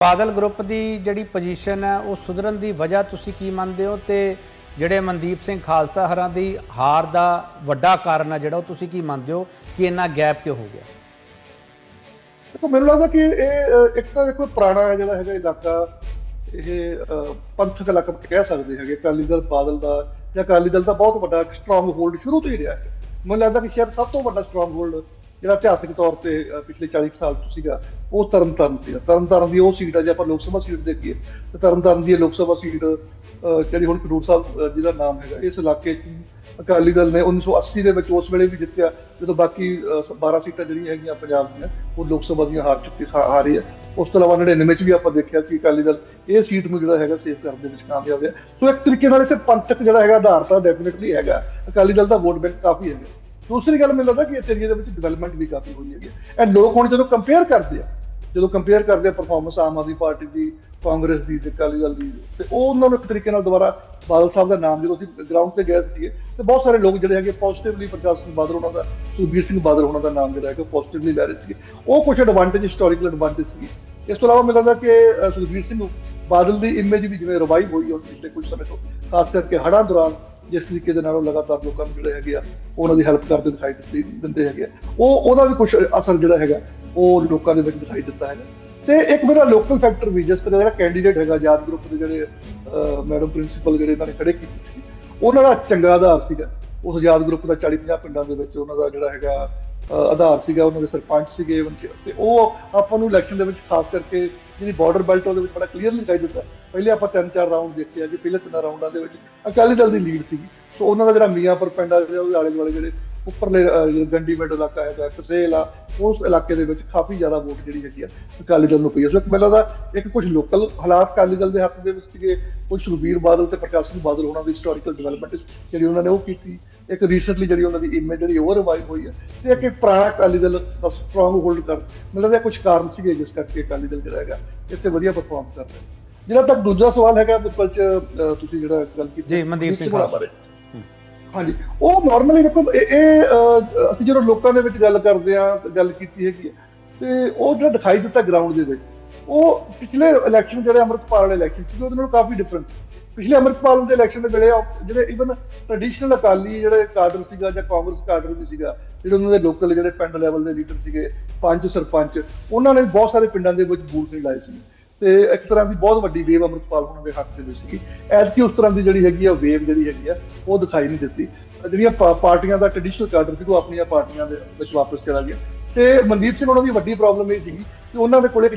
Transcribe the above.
Badal group ਦੀ ਜਿਹੜੀ position ਹੈ ਉਹ ਸੁਧਰਨ ਦੀ ਵਜ੍ਹਾ ਤੁਸੀਂ ਕੀ ਮੰਨਦੇ ਹੋ? ਤੇ ਜਿਹੜੇ ਮਨਦੀਪ ਸਿੰਘ ਖਾਲਸਾ ਹਰਾਂ ਦੀ ਹਾਰ ਦਾ ਵੱਡਾ ਕਾਰਨ ਹੈ ਜਿਹੜਾ ਉਹ ਤੁਸੀਂ ਕੀ ਮੰਨਦੇ ਹੋ ਕਿ ਇੰਨਾ ਗੈਪ ਕਿਉਂ ਹੋ ਗਿਆ? ਦੇਖੋ ਮੈਨੂੰ ਲੱਗਦਾ ਕਿ ਇਹ ਇੱਕ ਤਾਂ ਦੇਖੋ ਪੁਰਾਣਾ ਜਿਹੜਾ ਹੈਗਾ ਇਲਾਕਾ ਇਹ ਅਹ, ਪੰਥਕ ਇਲਾਕਾ ਕਹਿ ਸਕਦੇ ਹੈਗੇ ਅਕਾਲੀ ਦਲ ਬਾਦਲ ਦਾ ਜਾਂ ਅਕਾਲੀ ਦਲ ਦਾ ਬਹੁਤ ਵੱਡਾ ਸਟਰੋਂਗ ਹੋਲਡ ਸ਼ੁਰੂ ਤੋਂ ਹੀ ਰਿਹਾ ਹੈ। ਮੈਨੂੰ ਲੱਗਦਾ ਕਿ ਸ਼ਾਇਦ ਸਭ ਤੋਂ ਵੱਡਾ ਸਟਰੋਂਗ ਹੋਲਡ ਜਿਹੜਾ ਇਤਿਹਾਸਿਕ ਤੌਰ ਤੇ ਅਹ, ਪਿਛਲੇ 40 ਸਾਲ ਤੋਂ ਸੀਗਾ ਉਹ ਤਰਨਤਾਰਨ ਸੀਗਾ। ਤਰਨਤਾਰਨ ਦੀ ਉਹ ਸੀਟ ਆ ਜੇ ਆਪਾਂ ਲੋਕ ਸਭਾ ਸੀਟ ਦੇਖੀਏ ਤੇ ਤਰਨਤਾਰਨ ਦੀ ਲੋਕ ਸਭਾ ਸੀਟ ਜਿਹੜੀ ਹੁਣ ਖਡੂਰ ਸਾਹਿਬ ਜਿਹਦਾ ਨਾਮ ਹੈਗਾ ਇਸ ਇਲਾਕੇ 'ਚ ਅਕਾਲੀ ਦਲ ਨੇ 1980 ਦੇ ਵਿੱਚ ਉਸ ਵੇਲੇ ਵੀ ਜਿੱਤਿਆ ਜਦੋਂ ਬਾਕੀ ਅਹ, 12 ਸੀਟਾਂ ਜਿਹੜੀਆਂ ਹੈਗੀਆਂ ਪੰਜਾਬ ਦੀਆਂ ਉਹ ਲੋਕ ਸਭਾ ਦੀਆਂ ਹਾਰ ਚੁੱਕੀ ਸਾ- ਹਾਰੀ ਹੈ ਉਸ ਤੋਂ ਇਲਾਵਾ 99 ਚ ਵੀ ਆਪਾਂ ਦੇਖਿਆ ਕਿ ਅਕਾਲੀ ਦਲ ਇਹ ਸੀਟ ਨੂੰ ਜਿਹੜਾ ਹੈਗਾ ਸੇਵ ਕਰਨ ਦੇ ਵਿੱਚ ਕਾਮਯਾਬ ਹੈ ਸੋ ਇੱਕ ਤਰੀਕੇ ਨਾਲ ਇੱਥੇ ਪੰਥਕ ਜਿਹੜਾ ਹੈਗਾ ਆਧਾਰ ਤਾਂ ਡੈਫੀਨਿਟਲੀ ਹੈਗਾ। ਅਕਾਲੀ ਦਲ ਦਾ ਵੋਟ ਬੈਂਕ ਕਾਫੀ ਹੈਗਾ। ਦੂਸਰੀ ਗੱਲ ਮੈਨੂੰ ਲੱਗਦਾ ਕਿ ਇਸ ਏਰੀਆ ਦੇ ਵਿੱਚ ਡਿਵੈਲਪਮੈਂਟ ਵੀ ਕਾਫੀ ਹੋਈ ਹੈਗੀ ਐਂਡ ਲੋਕ ਹੁਣ ਜਦੋਂ ਕੰਪੇਅਰ ਕਰਦੇ ਆ, ਜਦੋਂ ਕੰਪੇਅਰ ਕਰਦੇ ਆ ਪਰਫਾਰਮੈਂਸ ਆਮ ਆਦਮੀ ਪਾਰਟੀ ਦੀ, ਕਾਂਗਰਸ ਦੀ ਤੇ ਅਕਾਲੀ ਦਲ ਦੀ, ਤੇ ਉਹ ਉਹਨਾਂ ਨੂੰ ਇੱਕ ਤਰੀਕੇ ਨਾਲ ਦੁਬਾਰਾ ਬਾਦਲ ਸਾਹਿਬ ਦਾ ਨਾਮ ਜਦੋਂ ਅਸੀਂ ਗਰਾਊਂਡ ਤੇ ਗਏ ਸੀਗੇ, ਤੇ ਬਹੁਤ ਸਾਰੇ ਲੋਕ ਜਿਹੜੇ ਹੈਗੇ ਪੋਜ਼ਿਟਿਵਲੀ ਪ੍ਰਕਾਸ਼ ਸਿੰਘ ਬਾਦਲ ਉਹਨਾਂ ਦਾ ਸੁਖਬੀਰ ਸਿੰਘ ਬਾਦਲ ਉਹਨਾਂ ਦਾ ਨਾਮ ਜਿਹੜਾ ਹੈਗਾ ਪੋਜ਼ਿਟਿਵਲੀ ਲੈ ਰਹੇ ਸੀਗੇ। ਉਹ ਕੁਝ ਐਡਵਾਂਟੇਜ ਹਿਸਟੋਰੀਕਲ ਐਡਵਾਂਟੇਜ ਸੀਗੀ। ਇਸ ਤੋਂ ਇਲਾਵਾ ਮੈਨੂੰ ਲੱਗਦਾ ਕਿ ਸੁਖਬੀਰ ਸਿੰਘ ਬਾਦਲ ਦੀ ਇਮੇਜ ਵੀ ਜਿਵੇਂ ਰਿਵਾਈਵ ਹੋਈ ਹੁਣ ਪਿਛਲੇ ਕੁਝ ਸਮੇਂ ਤੋਂ, ਖਾਸ ਕਰਕੇ ਹੜ੍ਹਾਂ ਦੌਰਾਨ ਜਿਸ ਤਰੀਕੇ ਦੇ ਨਾਲ ਉਹ ਲਗਾਤਾਰ ਲੋਕਾਂ ਨੂੰ ਜਿਹੜੇ ਹੈਗੇ ਆ ਉਹਨਾਂ ਦੀ ਹੈਲਪ ਕਰਦੇ ਦਿਖਾਈ ਦਿੱਤੀ, ਦਿੰਦੇ ਹੈਗੇ ਆ। ਉਹ, ਉਹਦਾ ਵੀ ਕੁਝ ਅਸਰ ਜਿਹੜਾ ਹੈਗਾ, ਉਹ ਲੋਕਾਂ ਦੇ ਵਿੱਚ ਦਿਖਾਈ ਦਿੱਤਾ ਹੈਗਾ। ਤੇ ਇੱਕ ਮੇਰਾ ਲੋਕਲ ਫੈਕਟਰ ਵੀ, ਜਿਸ ਤਰ੍ਹਾਂ ਜਿਹੜਾ ਕੈਂਡੀਡੇਟ ਹੈਗਾ ਆਜ਼ਾਦ ਗਰੁੱਪ ਦੇ ਜਿਹੜੇ ਮੈਡਮ ਪ੍ਰਿੰਸੀਪਲ ਜਿਹੜੇ ਇਹਨਾਂ ਨੇ ਖੜੇ ਕੀਤੇ ਸੀ, ਉਹਨਾਂ ਦਾ ਚੰਗਾ ਆਧਾਰ ਸੀਗਾ। ਉਸ ਆਜ਼ਾਦ ਗਰੁੱਪ ਦਾ 40 50 ਪਿੰਡਾਂ ਦੇ ਵਿੱਚ ਉਹਨਾਂ ਦਾ ਜਿਹੜਾ ਹੈਗਾ ਆਧਾਰ ਸੀਗਾ, ਉਹਨਾਂ ਦੇ ਸਰਪੰਚ ਸੀਗੇ, even ਤੇ ਉਹ ਆਪਾਂ ਨੂੰ ਇਲੈਕਸ਼ਨ ਦੇ ਵਿੱਚ ਖਾਸ ਕਰਕੇ ਜਿਹੜੀ ਬਾਰਡਰ ਬੈਲਟ ਉਹਦੇ ਵਿੱਚ ਬੜਾ ਕਲੀਅਰਲੀ ਦਿਖਾਈ ਦਿੱਤਾ। ਪਹਿਲੇ ਆਪਾਂ ਤਿੰਨ ਚਾਰ ਰਾਉਂਡ ਦੇਖੇ ਆ ਕਿ ਪਹਿਲੇ ਤਿੰਨ ਰਾਉਂਡਾਂ ਦੇ ਵਿੱਚ ਅਕਾਲੀ ਦਲ ਦੀ ਲੀਡ ਸੀਗੀ। ਸੋ ਉਹਨਾਂ ਦਾ ਜਿਹੜਾ ਮੀਆਂਪੁਰ ਪਿੰਡ ਆ ਜਿਹੜਾ ਉਹਦੇ ਆਲੇ ਦੁਆਲੇ ਜਿਹੜੇ ਉੱਪਰਲੇ ਅਹ, ਗੰਡੀ ਮਿੰਡ ਇਲਾਕਾ ਹੈਗਾ ਕਸੇਲ ਆ ਉਸ ਇਲਾਕੇ ਦੇ ਵਿੱਚ ਕਾਫੀ ਜ਼ਿਆਦਾ ਵੋਟ ਜਿਹੜੀ ਹੈਗੀ ਆ ਅਕਾਲੀ ਦਲ ਨੂੰ ਪਈ ਹੈ ਸੋ ਇੱਕ ਮੈਨੂੰ ਲੱਗਦਾ ਇੱਕ ਕੁਝ ਲੋਕਲ ਹਾਲਾਤ ਅਕਾਲੀ ਦਲ ਦੇ ਹੱਥ ਦੇ ਵਿੱਚ ਸੀਗੇ ਕੁਝ ਸੁਖਬੀਰ ਬਾਦਲ ਤੇ ਪ੍ਰਕਾਸ਼ ਸਿੰਘ ਬਾਦਲ ਉਹਨਾਂ ਦੀ ਹਿਸਟੋਰੀਕਲ ਡਿਵੈਲਪਮੈਂਟ ਜਿਹੜੀ ਉਹਨਾਂ ਨੇ ਉਹ ਕੀਤੀ। ਇੱਕ ਰੀਸੈਂਟਲੀ ਜਿਹੜੀ ਉਹਨਾਂ ਦੀ ਇਮੇਜ ਜਿਹੜੀ ਉਹ ਰਿਵਾਈਵ ਹੋਈ ਹੈ ਤੇ ਇੱਕ ਪੁਰਾਣਾ ਅਕਾਲੀ ਦਲ ਦਾ ਸਟਰੋਂਗ ਹੋਲਡ ਕਰ ਮੈਨੂੰ ਲੱਗਦਾ ਕੁਝ ਕਾਰਨ ਸੀਗੇ ਜਿਸ ਕਰਕੇ ਅਕਾਲੀ ਦਲ ਜਿਹੜਾ ਹੈਗਾ ਇੱਥੇ ਵਧੀਆ ਪਰਫਾਰਮ ਕਰ ਰਿਹਾ ਜਿਹੜਾ ਤੱਕ ਦੂਜਾ ਸਵਾਲ ਹੈਗਾ ਬਿਲਕੁਲ ਚ ਤੁਸੀਂ ਜਿਹੜਾ ਗੱਲ ਕੀਤੀ ਜੀ, ਮਨਦੀਪ ਸਿੰਘ। ਬਾਰੇ। ਹਾਂਜੀ ਉਹ ਨਾਰਮਲੀ ਦੇਖੋ ਇਹ ਇਹ, ਅਸੀਂ ਜਦੋਂ ਲੋਕਾਂ ਦੇ ਵਿੱਚ ਗੱਲ ਕਰਦੇ ਆ ਗੱਲ ਕੀਤੀ ਹੈਗੀ ਤੇ ਉਹ ਜਿਹੜਾ ਦਿਖਾਈ ਦਿੱਤਾ ਗਰਾਊਂਡ ਦੇ ਵਿੱਚ ਉਹ ਪਿਛਲੇ ਇਲੈਕਸ਼ਨ ਜਿਹੜੇ ਅੰਮ੍ਰਿਤਪਾਲ ਵਾਲੇ ਇਲੈਕਸ਼ਨ ਸੀ, ਉਹਦੇ ਨਾਲ ਕਾਫੀ ਡਿਫਰੈਂਸ ਪਿਛਲੇ ਅੰਮ੍ਰਿਤਪਾਲ ਦੇ ਇਲੈਕਸ਼ਨ ਦੇ ਵੇਲੇ ਉਹ ਜਿਹੜੇ ਇਵਨ ਟ੍ਰੈਡੀਸ਼ਨਲ ਅਕਾਲੀ ਜਿਹੜੇ ਕਾਡਰ ਸੀਗਾ ਜਾਂ ਕਾਂਗਰਸ ਕਾਡਰ ਵੀ ਸੀਗਾ, ਜਿਹੜੇ ਉਹਨਾਂ ਦੇ ਲੋਕਲ ਜਿਹੜੇ ਪਿੰਡ ਲੈਵਲ ਦੇ ਲੀਡਰ ਸੀਗੇ, ਪੰਜ ਸਰਪੰਚ, ਉਹਨਾਂ ਨੇ ਵੀ ਬਹੁਤ ਸਾਰੇ ਪਿੰਡਾਂ ਦੇ ਵਿੱਚ ਬੂਥ ਨਹੀਂ ਲਾਏ ਸੀ। ਤੇ ਇੱਕ ਤਰ੍ਹਾਂ ਦੀ ਬਹੁਤ ਵੱਡੀ ਵੇਵ ਅੰਮ੍ਰਿਤਪਾਲ ਉਹਨਾਂ ਦੇ ਹੱਥ ਦੇ ਵਿੱਚ ਸੀਗੀ। ਐਤਕੀ ਉਸ ਤਰ੍ਹਾਂ ਦੀ ਜਿਹੜੀ ਹੈਗੀ ਆ ਵੇਵ ਜਿਹੜੀ ਹੈਗੀ ਆ, ਉਹ ਦਿਖਾਈ ਨਹੀਂ ਦਿੱਤੀ। ਜਿਹੜੀਆਂ ਪਾ- ਪਾਰਟੀਆਂ ਦਾ ਟ੍ਰੈਡੀਸ਼ਨਲ ਕਾਡਰ ਸੀ, ਉਹ ਆਪਣੀਆਂ ਪਾਰਟੀਆਂ ਦੇ ਵਿੱਚ ਵਾਪਸ ਚਲਾ ਗਿਆ। ਤੇ ਮਨਦੀਪ ਸਿੰਘ ਉਹਨਾਂ ਦੀ ਵੱਡੀ ਪ੍ਰੋਬਲਮ ਇਹ ਸੀਗੀ ਕਿ ਉਹਨਾਂ ਦੇ ਕੋਲ ਇੱਕ